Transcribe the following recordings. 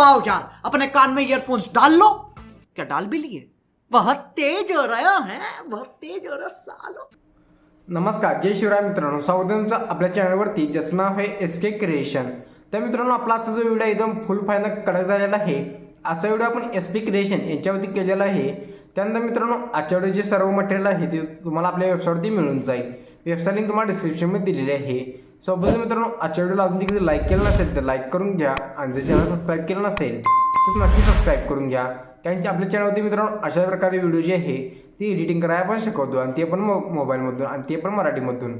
तो आओ यार अपने कान में ईयरफोन्स डाल लो। क्या डाल भी लिए? बहुत तेज हो रहा है बहुत तेज हो रहा सालो। नमस्कार जय शिवराय मित्रांनो स्वागत तुमचं आपल्या चॅनलवरती. ज्याचं नाव आहे एस के क्रिएशन तर मित्रांनो आपला आजचा जो व्हिडिओ एकदम फुल फायदा कडक झालेला आहे. आजचा व्हिडिओ आपण एस पी क्रिएशन यांच्यावरती केलेला आहे. त्यानंतर मित्रांनो आजच्या व्हिडिओचे सर्व मटेरियल आहे ते तुम्हाला आपल्या वेबसाईटवरती मिळून जाईल. वेबसाईट लिंक तुम्हाला डिस्क्रिप्शनमध्ये दिलेली आहे. सोबत मित्रांनो आजच्या व्हिडिओला अजून देखील लाईक केलं नसेल तर लाईक करून घ्या. आणि जर चॅनल सबस्क्राईब केलं नसेल तर नक्की सबस्क्राईब करून घ्या. कारण की आपल्या चॅनलवरती मित्रांनो अशा प्रकारे व्हिडिओ जे आहे ती एडिटिंग करायला पण शिकवतो आणि ते पण मो मोबाईलमधून आणि ते पण मराठीमधून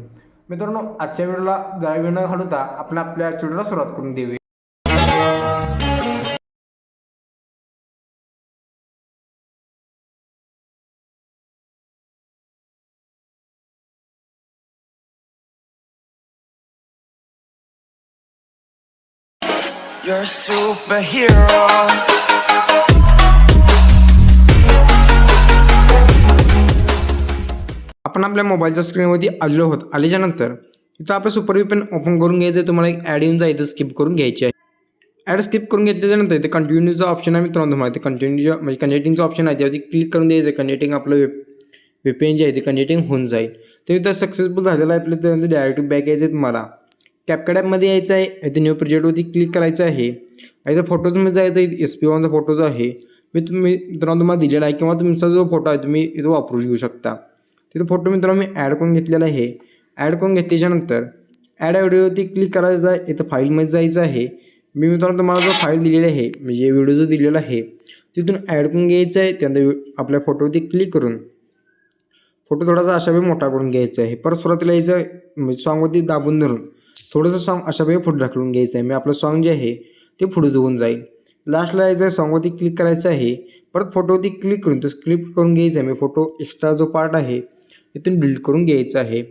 मित्रांनो आजच्या व्हिडिओला जरा वेळ न घालवता आपण आपल्या व्हिडिओला सुरुवात करून देऊया. You're a superhero. आपण आपल्या मोबाईलच्या स्क्रीनवरती आलेलो आहोत. आल्याच्यानंतर इथं आपलं सुपर विपेन ओपन करून घ्यायचं आहे. तुम्हाला एक ॲड येऊन जाईल. स्किप करून घ्यायची आहे. ॲड स्किप करून घेतल्याच्यानंतर इथे कंटिन्यूचा ऑप्शन आहे मित्रांनो तुम्हाला. ते कंटिन्यूचा म्हणजे कनेक्टिंगचा ऑप्शन आहे. त्यावरती क्लिक करून द्यायचं कनेक्टिंग आपलं वेब वेपेन जे आहे. ते कनेक्टिंग होऊन जाईल. ते इथं सक्सेसफुल झालेलं आहे. आपलं त्यानंतर डायरेक्ट बॅक यायचं तुम्हाला. कॅपकॅडॅपमध्ये यायचं आहे इथे न्यू प्रोजेक्टवरती क्लिक करायचं आहे. इथं फोटोजमध्ये जायचं आहे एस पी वनचा फोटोज आहे मी तुम्ही मित्रांनो तुम्हाला दिलेला आहे किंवा तुमचा जो फोटो आहे तुम्ही इथं वापरून घेऊ शकता. तिथं फोटो मित्रांनो मी ॲड करून घेतलेला आहे. ॲड करून घेतल्याच्यानंतर ॲड व्हिडिओवरती क्लिक करायचं आहे इथं फाईलमध्ये जायचं आहे. मी मित्रांनो तुम्हाला जो फाईल दिलेली आहे म्हणजे व्हिडिओ जो दिलेला आहे तिथून ॲड करून घ्यायचं आहे त्यानंतर आपल्या फोटोवरती क्लिक करून. फोटो थोडासा अशा वेळी मोठा करून घ्यायचा आहे. परत सुरुवातीला यायचं म्हणजे सॉंगवरती दाबून धरून. थोडंसं सॉन्ग अशा वेळी पुढे ढकलून घ्यायचं आहे. मी आपलं सॉन्ग जे आहे ते पुढे जाऊन जाईल. लास्टला यायचं आहे सॉंगवरती क्लिक करायचं आहे. परत फोटोवरती क्लिक करून तो स्क्रिप्ट करून घ्यायचं आहे. मी फोटो एक्स्ट्रा जो पार्ट आहे इथून डिलीट करून घ्यायचा आहे.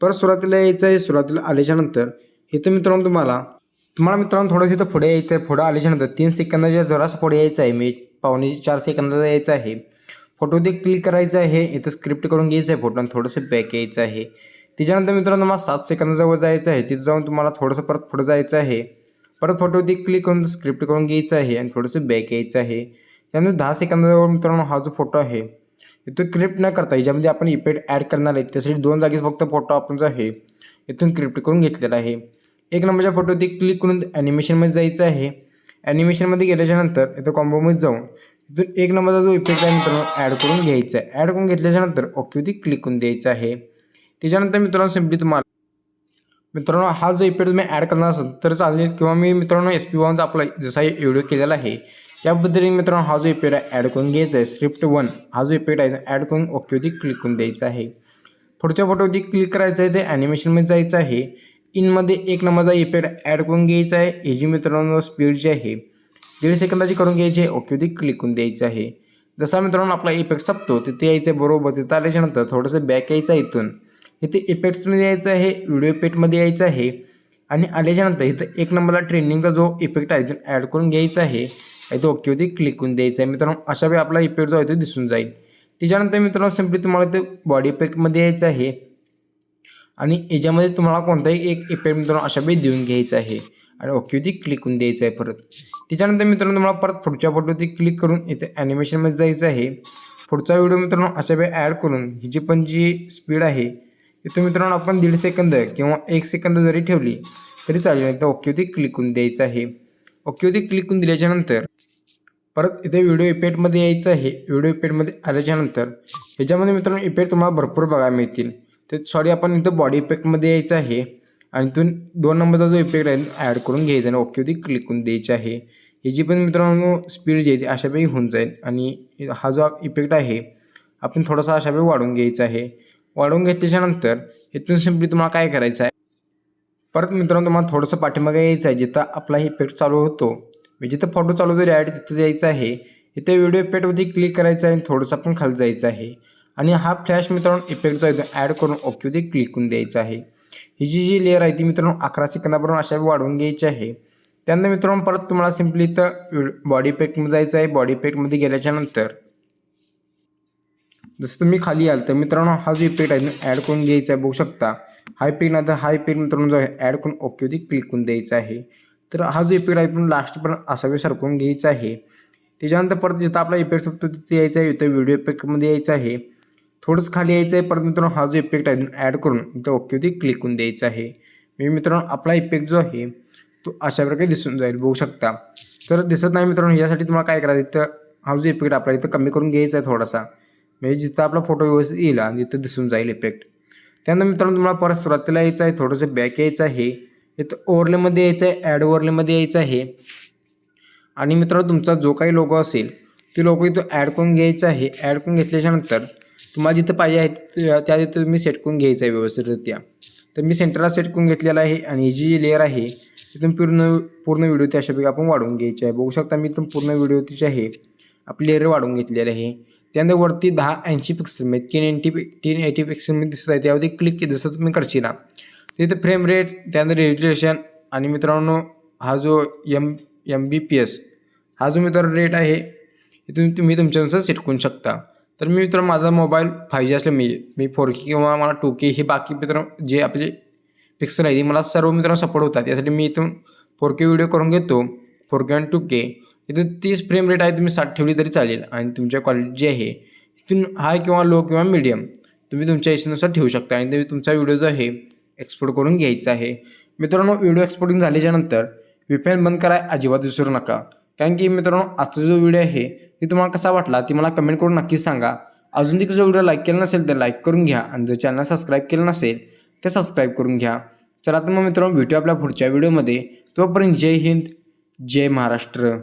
परत सुरुवातीला यायचं आहे सुरुवातीला आल्याच्यानंतर इथं मित्रांनो तुम्हाला तुम्हाला मित्रांनो थोडंसं इथं पुढे यायचं आहे. पुढं आल्याच्यानंतर तीन सेकंदाच्या जरासं पुढे यायचं आहे. मी पावणे चार सेकंदाचा यायचं आहे. फोटोवरती क्लिक करायचं आहे. इथं स्क्रिप्ट करून घ्यायचं आहे. फोटो आणि थोडंसं बॅक यायचं आहे. त्याच्यानंतर मित्रांनो मला सात सेकंदाजवळ जायचं आहे. तिथं जाऊन तुम्हाला थोडंसं परत पुढं जायचं आहे. परत फोटोवरती क्लिक करून स्क्रिप्ट करून घ्यायचं आहे आणि थोडंसं बॅक यायचं आहे. त्यानंतर दहा सेकंदाजवळ मित्रांनो हा जो फोटो आहे इथून क्रिप्ट न करता याच्यामध्ये आपण इफेक्ट ॲड करणार आहे त्यासाठी दोन जागीच फक्त फोटो आपण जो आहे इथून क्रिप्ट करून घेतलेला आहे. एक नंबरच्या फोटोवरती क्लिक करून ॲनिमेशनमध्ये जायचं आहे. ॲनिमेशनमध्ये गेल्याच्यानंतर इथं कॉम्बोमध्ये जाऊन इथून एक नंबरचा जो इफेक्ट आहे मित्रांनो ॲड करून घ्यायचा आहे. ॲड करून घेतल्याच्यानंतर ओकेवरती क्लिक करून द्यायचं आहे. त्याच्यानंतर मित्रांनो सिम्पली तुम्हाला मित्रांनो हा जो इफेक्ट तुम्ही ॲड करणार असाल तर चालेल. किंवा मी मित्रांनो एस पी वनचा आपला जसा व्हिडिओ केलेला आहे त्याबद्दल मित्रांनो हा जो इफेक्ट आहे ॲड करून घ्यायचा आहे. स्क्रिप्ट वन हा जो इफेक्ट आहे ॲड करून ओकेवरती क्लिक करून द्यायचा आहे. पुढच्या फोटोवरती क्लिक करायचं आहे ते ॲनिमेशनमध्ये जायचं आहे. इनमध्ये एक नंबरचा इफेक्ट ॲड करून घ्यायचा आहे. याची मित्रांनो स्पीड जी आहे दीड सेकंदाची करून घ्यायची आहे. ओकेवरती क्लिक करून द्यायचं आहे. जसा मित्रांनो आपला इफेक्ट संपतो तिथे यायचं आहे बरोबर. तिथं आल्याच्यानंतर थोडंसं बॅक यायचं आहे इथून. इथे इफेक्ट्समध्ये यायचं आहे व्हिडिओ इफेक्टमध्ये यायचं आहे. आणि आल्याच्यानंतर इथं एक नंबरला ट्रेंडिंगचा जो इफेक्ट आहे तो ॲड करून घ्यायचा आहे. इथं ओकेवरती क्लिक करून द्यायचं आहे. मित्रांनो अशा वेळी आपला इफेक्ट जो आहे तो दिसून जाईल. त्याच्यानंतर मित्रांनो सिम्पली तुम्हाला ते बॉडी इफेक्टमध्ये यायचं आहे. आणि याच्यामध्ये तुम्हाला कोणताही एक इफेक्ट मित्रांनो अशा वेळी देऊन घ्यायचा आहे. आणि ओकेवरती क्लिक करून द्यायचं आहे परत. त्याच्यानंतर मित्रांनो तुम्हाला परत पुढच्या फोटोवरती क्लिक करून इथे ॲनिमेशनमध्ये जायचं आहे. पुढचा व्हिडिओ मित्रांनो अशा वेळी ॲड करून ही जी पण जी स्पीड आहे इथं मित्रांनो आपण दीड सेकंद किंवा एक सेकंद जरी ठेवली तरी चालेल. तर ओकेवरती क्लिक करून द्यायचं आहे. ओकेवरती क्लिक करून दिल्याच्यानंतर परत इथे व्हिडिओ इफेक्टमध्ये यायचं आहे. व्हिडिओ इफेक्टमध्ये आल्याच्यानंतर ह्याच्यामध्ये मित्रांनो इफेक्ट तुम्हाला भरपूर बघायला मिळतील. तर सॉरी आपण इथं बॉडी इफेक्टमध्ये यायचं आहे. आणि इथून दोन नंबरचा जो इफेक्ट आहे ॲड करून घ्यायचा आणि ओकेवरती क्लिक करून द्यायची आहे. याची पण मित्रांनो स्पीड जी आहे ती अशापैकी होऊन जाईल. आणि हा जो इफेक्ट आहे आपण थोडासा अशापैकी वाढून वाढवून घ्यायचा आहे. वाढवून घेतल्याच्यानंतर इथून सिम्पली तुम्हाला काय करायचं आहे? परत मित्रांनो तुम्हाला थोडंसं पाठीमागे यायचं आहे. जिथं आपला इफेक्ट चालू होतो. म्हणजे जिथं फोटो चालू होतो ॲड तिथं यायचं आहे. इथे व्हिडिओ इफेक्टवरती क्लिक करायचं आहे आणि थोडंसं पण खाली जायचं आहे. आणि हा फ्लॅश मित्रांनो इफेक्ट जो आहे तो ॲड करून ओकेवरती क्लिक करून द्यायचा आहे. ही जी जी लेअर आहे ती मित्रांनो अकरा सेकंदापर्यंत अशा वाढवून घ्यायची आहे. त्यानंतर मित्रांनो परत तुम्हाला सिम्पली इथं बॉडी इफेक्टमध्ये जायचं आहे. बॉडी इफेक्टमध्ये गेल्याच्यानंतर जसं तुम्ही खाली याल तर मित्रांनो हा जो इफेक्ट आहे ॲड करून द्यायचा आहे बघू शकता. हा इफेक्ट नंतर हा इफेक्ट मित्रांनो जो आहे ॲड करून ओकेवरती क्लिक करून द्यायचा आहे. तर हा जो इफेक्ट आहे पण लास्टपर्यंत असावे सरकून घ्यायचा आहे. त्याच्यानंतर परत जिथं आपला इफेक्ट असतो तिथे यायचा आहे इथं व्हिडिओ इफेक्टमध्ये यायचं आहे. थोडंच खाली यायचं आहे परत मित्रांनो हा जो इफेक्ट आहे ॲड करून इथं ओकेवरती क्लिक करून द्यायचा आहे. मी मित्रांनो आपला इफेक्ट जो आहे तो अशा प्रकारे दिसून जाईल बघू शकता. तर दिसत नाही मित्रांनो यासाठी तुम्हाला काय करायचं इथं हा जो इफेक्ट आपला इथं कमी करून घ्यायचा आहे थोडासा. म्हणजे जिथं आपला फोटो व्यवस्थित येईल आणि तिथं दिसून जाईल इफेक्ट त्यानंतर मित्रांनो तुम्हाला परत सुरुवातीला यायचं आहे थोडंसं बॅक यायचं आहे. इथं ओवरलेमध्ये यायचं आहे ॲड ओवरलेमध्ये यायचं आहे. आणि मित्रांनो तुमचा जो काही लोगो असेल ते लोगो इथं ॲड करून घ्यायचा आहे. ॲड करून घेतल्याच्यानंतर तुम्हाला जिथं पाहिजे आहे त्या तिथं तुम्ही सेट करून घ्यायचं आहे व्यवस्थितरित्या. तर मी सेंटरला सेट करून घेतलेला आहे आणि ही जी लेअर आहे तिथून पूर्ण पूर्ण व्हिडिओ त्या अशापैकी आपण वाढवून घ्यायची आहे. बघू शकता मी इथून पूर्ण व्हिडिओ तिची आहे आपली लेअर वाढवून घेतलेली आहे. त्यानंतर वरती दहा ऐंशी पिक्सल म्हणजे तीन एंटी तीन एटी मी दिसत आहे. त्यावरती क्लिक केलं जसं तुम्ही करशील. ना तिथे फ्रेम रेट त्यानंतर रेज्युलेशन आणि मित्रांनो हा जो M M B P S हा जो मित्रांनो रेट आहे इथून तुम्ही तुमच्यानुसार सेट करू शकता. तर मी मित्र माझा मोबाईल फाय जी असल्यामुळे मी फोर के किंवा मला टू के हे बाकी मित्र जे आपले पिक्सल आहे ते मला सर्व मित्रांनो सपोर्ट होतात. यासाठी मी इथून फोर के व्हिडिओ करून घेतो. फोर के आणि टू के इथं तीस फ्रेम रेट आहे तुम्ही साठ ठेवली तरी चालेल. आणि तुमच्या क्वालिटी जी आहे तिथून हाय किंवा लो किंवा मीडियम तुम्ही तुमच्या याच्यानुसार ठेवू शकता. आणि तुम्ही तुमचा व्हिडिओ जो आहे एक्सपोर्ट करून घ्यायचा आहे. मित्रांनो व्हिडिओ एक्सपोर्टिंग झाल्याच्यानंतर व्हीपीएन बंद कराय अजिबात विसरू नका. कारण की मित्रांनो आजचा जो व्हिडिओ आहे ती तुम्हाला कसा वाटला ती मला कमेंट करून नक्कीच सांगा. अजून देखील जो व्हिडिओ लाईक केला नसेल तर लाईक करून घ्या. आणि जर चॅनल सबस्क्राईब केलं नसेल तर सबस्क्राईब करून घ्या. चला तर मग मित्रांनो भेटू आपल्या पुढच्या व्हिडिओमध्ये तोपर्यंत जय हिंद जय महाराष्ट्र.